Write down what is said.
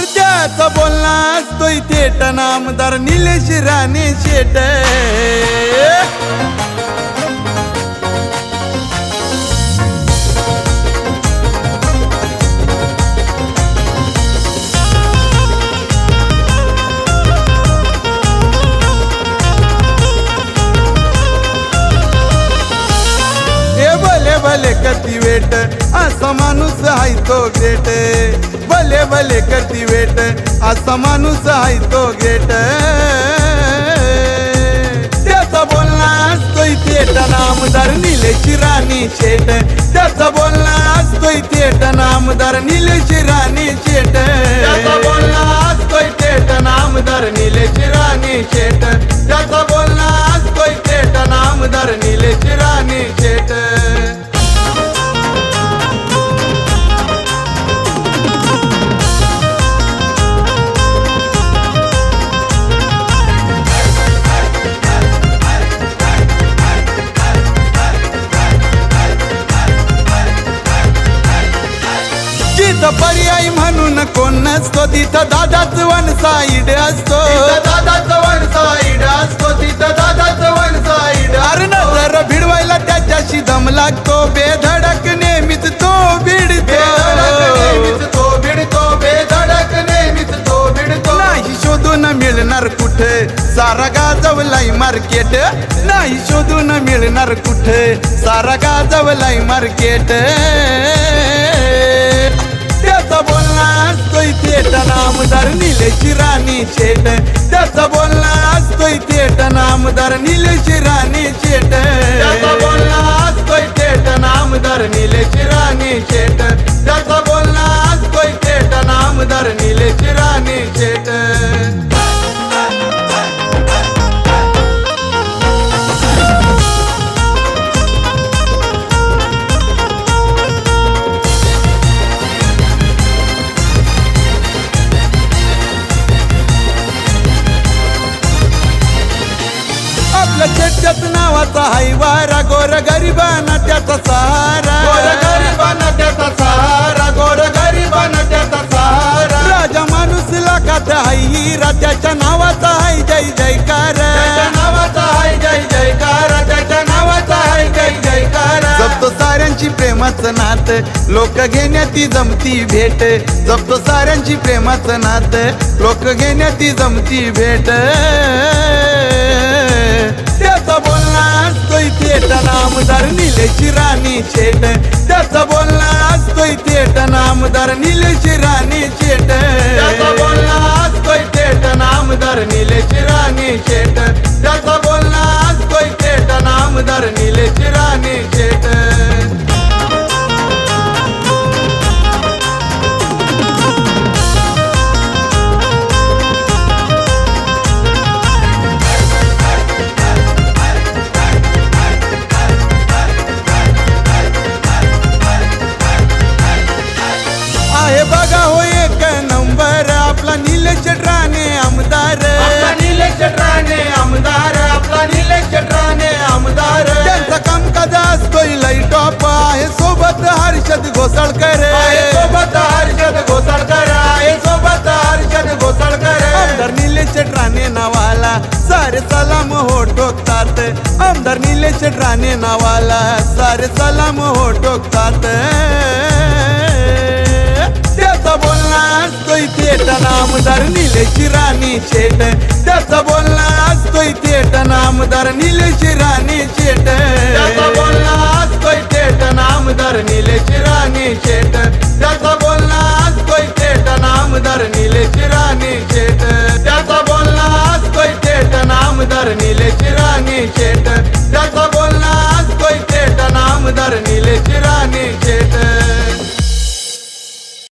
अर्ध्याचा बोलला असतोय थेट नामदार निलेश राणे शेट. आहे तो ग्रेट भले भले करती वेट. असा माणूस आहे तो ग्रेट त्याचा बोलणा असतोय थेट नामदार निलेश राणी शेट. त्याचा बोलणा असतोय थेट नामदार निलेश जिथं पर्याय म्हणून कोण नसतो तिथं दादाच वन साईड असतो. दादाच वन साईड असतो तिथं दादाच वन साईड अरे नजर भिडवायला त्याच्याशी दम लागतो बेधडक नेहमीच तो भिडतो. तो भिडतो बेधडक नेहमीच तो भिडतो. नाही शोधून मिळणार कुठे? सारा गाजवलाय मार्केट. नाही शोधून मिळणार कुठे? सारा गाजवलाय मार्केट. असतोय थेट नामदार निलेश राणी शेट. त्याचा बोलणा असतोय थेट नामदार निलेश आपल्या शेतच्याच नावाचा हाय वारा गोर गरिबांना त्याचा सहारा. गोर गरिबांना त्याचा सहारा गोर गरिबांना त्याचा सहारा. राजा माणूस लाखात हाय हिरा त्याच्या नावाचा हाय जय जयकार. नावाचा हाय जय जयकार त्याच्या नावाचा हाय जय जयकार. जपतो साऱ्यांची प्रेमाचं नात लोक घेण्याती जमती भेट. जपतो साऱ्यांची प्रेमाचं नात लोक घेण्याती जमती भेट. थेट नामदार निलेची राणी शेट त्याचा बोलला असतोय थेट नामदार निलेची राणी शेट त्याचा बोलला असतोय थेट नामदार निलेची राणी शेट निलेश नावाला सारे सलाम हो टोकतात त्याचा बोलणा असतोय थेट नामदार निलेश राणी शेट त्याचा बोलणा असतोय थेट नामदार निलेश राणी शेट त्याचा बोलणा असतोय थेट नामदार निलेश राणी शेट त्याचा बोलणा असतोय थेट नामदार निलेश राणी शेट त्याचा बोलणा असतोय थेट नामदार निलेश राणी